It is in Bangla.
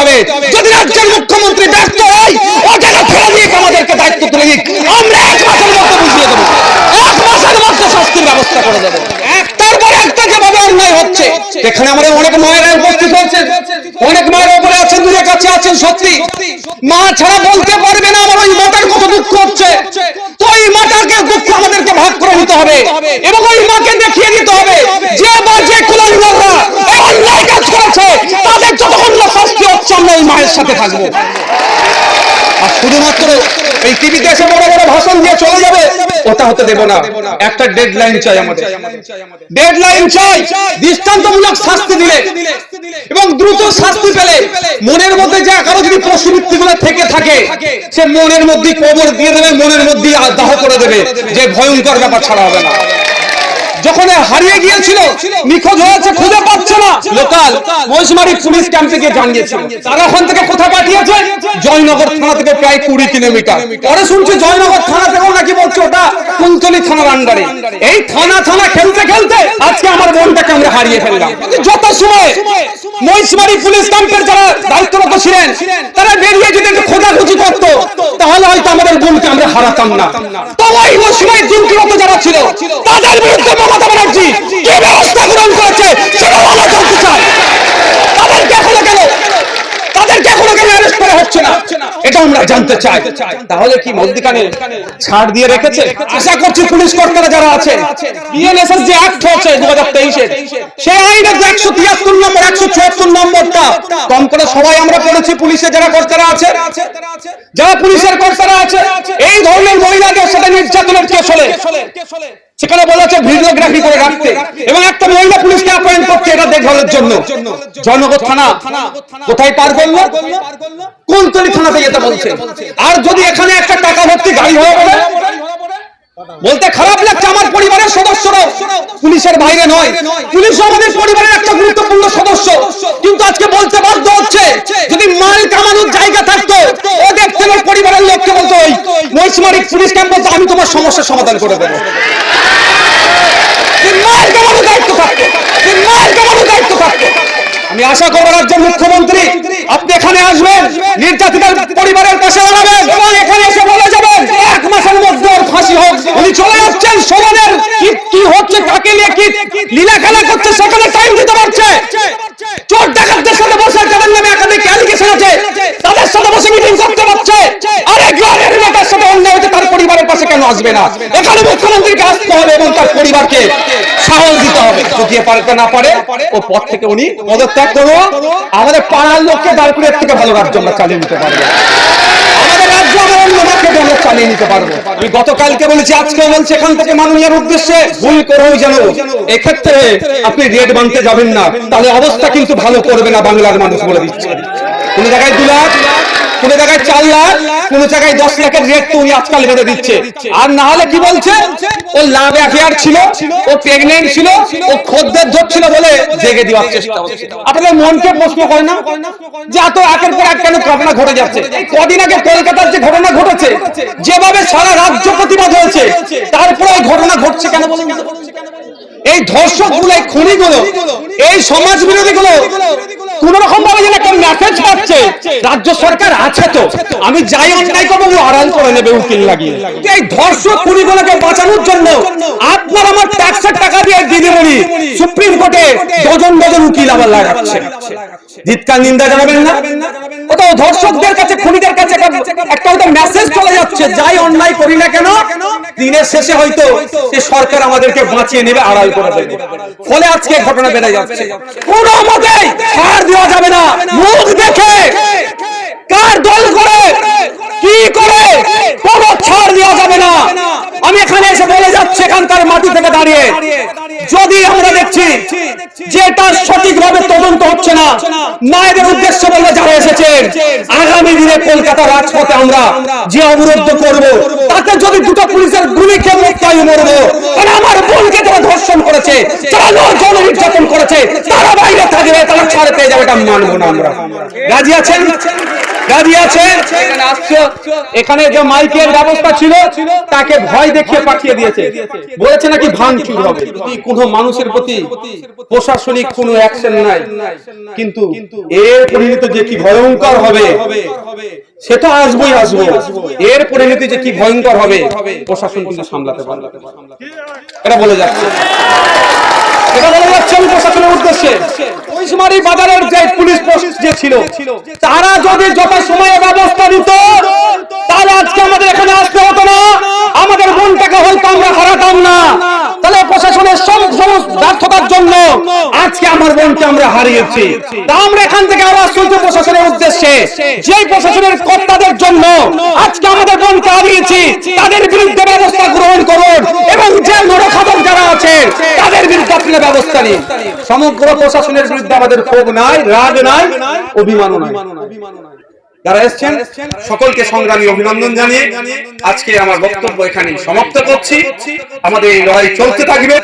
হবে। যদি রাজ্যের মুখ্যমন্ত্রী ব্যর্থ হয় ওটাকে ফেলে দিয়ে আমাদেরকে দায়িত্ব তুলে দিক। আমরা এক মাসের মধ্যে বুঝিয়ে দেবো। এক মাসের মধ্যে শাস্তির ব্যবস্থা করে দেবো। এখানে আমাদের অনেক অনেক আছেন কাছে আছেন মা ছাড়া বলতে পারবে না ওই হচ্ছে। তো আমাদেরকে ভাগ করে নিতে হবে। এবং ওই মাকে দেখিয়ে দিতে হবে যে বা যে কুলাঙ্গাররা এই অন্যায় কাজ করেছে তাদের যতক্ষণ না শাস্তি হচ্ছে আমরা ওই মায়ের সাথে থাকব। আর শুধুমাত্র এই টিভিতে এসে বড় বড় ভাষণ দিয়ে চলে যাবে, ওটা হতে দেব না। একটা ডেডলাইন চাই আমাদের। ডেডলাইন চাই, দৃষ্টান্তমূলক শাস্তি দিলে। এবং দ্রুত শাস্তি পেলে মনের মধ্যে যে কারও যদি প্রশ্নবৃত্তি গুলো থেকে থাকে, সে মনের মধ্যে কবর দিয়ে দেবে, মনের মধ্যে দাহ করে দেবে। যে ভয়ঙ্কর ব্যাপার ছাড়া হবে না। যখন হারিয়ে গিয়েছিল। নিখোঁজ হয়েছে, খুঁজে পাচ্ছে না। লোকাল মহিষমারি পুলিশ ক্যাম্পে গিয়ে জানিয়েছিল তারা ওখান থেকে কোথায় পাঠিয়েছে? জয়নগর থানা থেকে প্রায় কুড়ি কিলোমিটার। পরে শুনছি জয়নগর থানা থেকেও নাকি বলছে ওটা কুলতলি থানার আন্ডারে এই থানা থানা খেলতে খেলতে আজকে আমার বোনটাকে আমরা হারিয়ে ফেললাম। যত সময় মহিষমারি পুলিশ ক্যাম্পের যারা দায়িত্বরত ছিলেন, তারা বেরিয়ে একটু খোঁজাখুঁজি করতো তাহলে গুলকে আমরা হারাতাম না। তবাই ওই সময় ডিউটিরত যারা ছিল, তাদের বিরুদ্ধে মমতা ব্যানার্জি কি ব্যবস্থা গ্রহণ করেছে সেটা আমরা জানতে চাই তাদেরকে এখনও কেন তাদেরকে এখনও কেন অ্যারেস্ট করা হচ্ছে না এটা আমরা জানতে চাই। তাহলে কি মধ্যিখানে ছাড় দিয়ে রেখেছে? আশা করছি পুলিশ কর্তারা যারা আছে বিএনএসএস যে অ্যাক্ট হচ্ছে দু হাজার তেইশে সেই আইনের যে একশো তিয়াত্তর নম্বর, একশো চুয়াত্তর নম্বরটা। কম করে সবাই আমরা পড়েছি, পুলিশে যারা কর্তারা আছে। যারা পুলিশের কর্তারা আছে, এই ধরনের মহিলাদের সাথে নির্যাতনের কেস হলে, সেখানে বলা হচ্ছে ভিডিওগ্রাফি করে রাখতে। এবং একটা মহিলা করতে দেখভালের জন্য। থানা কোথায় পার করল? যেতে বলছে। আর যদি এখানে একটা টাকা ভর্তি গাড়ি হয়ে পড়ে, বলতে খারাপ লাগছে আমার পরিবারের সদস্যরাও। পুলিশের বাইরে নয়। পুলিশ আমাদের পরিবারের একটা গুরুত্বপূর্ণ সদস্য। কিন্তু আজকে বলতে বাধ্য হচ্ছে, যদি মাল কামানোর জায়গা থাকতো ও দেখতে আমার পরিবারের লোককে বলতো, ওই মহিষমারি পুলিশ ক্যাম্প আমি তোমার সমস্যার সমাধান করে দেবো যে মাল কামানোর দায়িত্ব থাকতো যে মাল কামানোর দায়িত্ব থাকতো আমি আশা করব রাজ্যের মুখ্যমন্ত্রী। আপনি এখানে আসবেন, নির্যাতিতার পরিবারের পাশে দাঁড়াবেন এবং এখানে এসে বলে যাবেন, এক মাসের মধ্যে ফাঁসি হোক। উনি চলে যাচ্ছেন সমানের কি কি হচ্ছে, কাকে নিয়ে কি লীলা খেলা করছে, সেখানে টাইম দিতে পারছে চোর ডাকাতদের সাথে বসে যাদের নামে একাধিক অ্যালিগেশন আছে তাদের সাথে বসে মিটিং করতে পারছে আরে গ্রামের নেতার সাথে অন্যায় হতে তার পরিবারের পাশে কেন আসবে না? এখানে মুখ্যমন্ত্রীকে আসতে হবে এবং তার পরিবারকে সাহস দিতে হবে। যদি পারতে না পারে, ও পথ থেকে উনি পদত্যাগ করব আমাদের পাড়ার লোককে দাঁড় করে থেকে ভালো রাজ্য আমরা চালিয়ে নিতে পারব। আমাদের আজকে ভুল যেন এক্ষেত্রে আপনি রেট বানতে যাবেন না, তাহলে অবস্থা কিন্তু ভালো করবে না বাংলার মানুষ বলে দিচ্ছে। জায়গায় দু লাখ কোন জায়গায় চার লাখ কোন জায়গায় দশ লাখের রেট তো উনি আজকাল বেঁধে দিচ্ছে। আর না হলে কি বলছে? ও লাভ অ্যাফেয়ার ছিল, ও প্রেগনেন্ট ছিল, ও খদ্দের ধরছিল বলে জেগে দেওয়ার চেষ্টা আপনাদের মনকে প্রশ্ন করে না, যে এত একের পর এক কেন ঘটনা ঘটে যাচ্ছে? কদিন আগে কলকাতার যে ঘটনা ঘটেছে, যেভাবে সারা রাজ্য প্রতিবাদ হয়েছে তারপরে এই ঘটনা ঘটছে কেন বলুন এই ধর্ষকগুলো এই খুনি গুলো এই সমাজ বিরোধী গুলো কোন রকম ভাবে যেন একটা মেসেজ পাচ্ছে রাজ্য সরকার আছে তো, আমি যাই অন্যায় করব, ও আড়াল করে নেবে, উকিল লাগিয়ে। এই ধর্ষক খুনি গুলোকে বাঁচানোর জন্য আপনার আমার ট্যাক্সের টাকা দিয়ে দিদিমণি সুপ্রিম কোর্টে ডজন ডজন উকিল আবার লাগাচ্ছে। জিৎকার নিন্দা জানাবেন না? ওটা ধর্ষকদের কাছে, খুনিদের কাছে একটা- একটা হয়তো মেসেজ চলে যাচ্ছে, যাই অন্যায় করি না কেন দিনের শেষে হয়তো সে সরকার আমাদেরকে বাঁচিয়ে নেবে, আড়াল করে দেবে। ফলে আজকে ঘটনা বেড়ে যাচ্ছে। কোনো মতে ছাড় দেওয়া যাবে না। মুখ দেখে কার দল করে, কি করে, কোনো ছাড় দেওয়া যাবে না। আমি এখানে এসে বলে যাচ্ছি এখানকার মাটি থেকে দাঁড়িয়ে। যদি আমরা দেখছি যে এটা সঠিকভাবে তদন্ত হচ্ছে না। মায়েদের উদ্দেশ্য বলে যারা এসেছেন আগামী দিনে কলকাতা রাজপথে আমরা যে অবরুদ্ধ করব তাতে যদি দুটো পুলিশের গুলি খেয়ে মুক্তাই মরবো। কারণ আমার বোনকে যারা ধর্ষণ করেছে যারা জন নির্যাতন করেছে তারা বাইরে থাকবে তারা ছাড় পেয়ে যাবে এটা মানবো না আমরা। রাজি আছেন? দাঁড়িয়ে আছে এখানে আসছো। এখানে যে মাইকের ব্যবস্থা ছিল তাকে ভয় দেখিয়ে পাঠিয়ে দিয়েছে। বলেছে নাকি ভাঙচুর হবে। কোনো মানুষের প্রতি প্রশাসনিক কোনো অ্যাকশন নাই। কিন্তু এর পরিণতি যে কি ভয়ঙ্কর হবে সেটা আসবোই আসব এর পরিণতি যে কি ভয়ঙ্কর হবে প্রশাসন কিন্তু সামলাতে পারবে। এটা বলে যাচ্ছে। এটা বলে যাচ্ছে আমি প্রশাসনের উদ্দেশ্যে। ওইসমারি বাজারের যে পুলিশ যে ছিল তারা যদি যত সময়ে ব্যবস্থা নিত তাহলে আজকে আমাদের এখানে আসতে হতো না আমাদের মনটাকে হয়তো আমরা হারাতাম না তাহলে প্রশাসনের সব সমস্ত ব্যর্থতার জন্য আজকে আমার বোনকে আমরা হারিয়েছি। আমরা এখান থেকে শুনতে প্রশাসনের উদ্দেশ্যে। যে প্রশাসনের কর্তাদের জন্য আজকে আমাদের বোনকে হারিয়েছি, তাদের বিরুদ্ধে ব্যবস্থা গ্রহণ করুন এবং যে নরখাদক যারা আছে, তাদের বিরুদ্ধে ব্যবস্থা নিন। সমগ্র প্রশাসনের বিরুদ্ধে আমাদের ক্ষোভ নাই, রাগ নাই নাই। যারা এসছেন, সকলকে সংগ্রামী অভিনন্দন জানিয়ে আজকে আমার বক্তব্য এখানে সমাপ্ত করছি। আমাদের এই লড়াই চলতে থাকবে।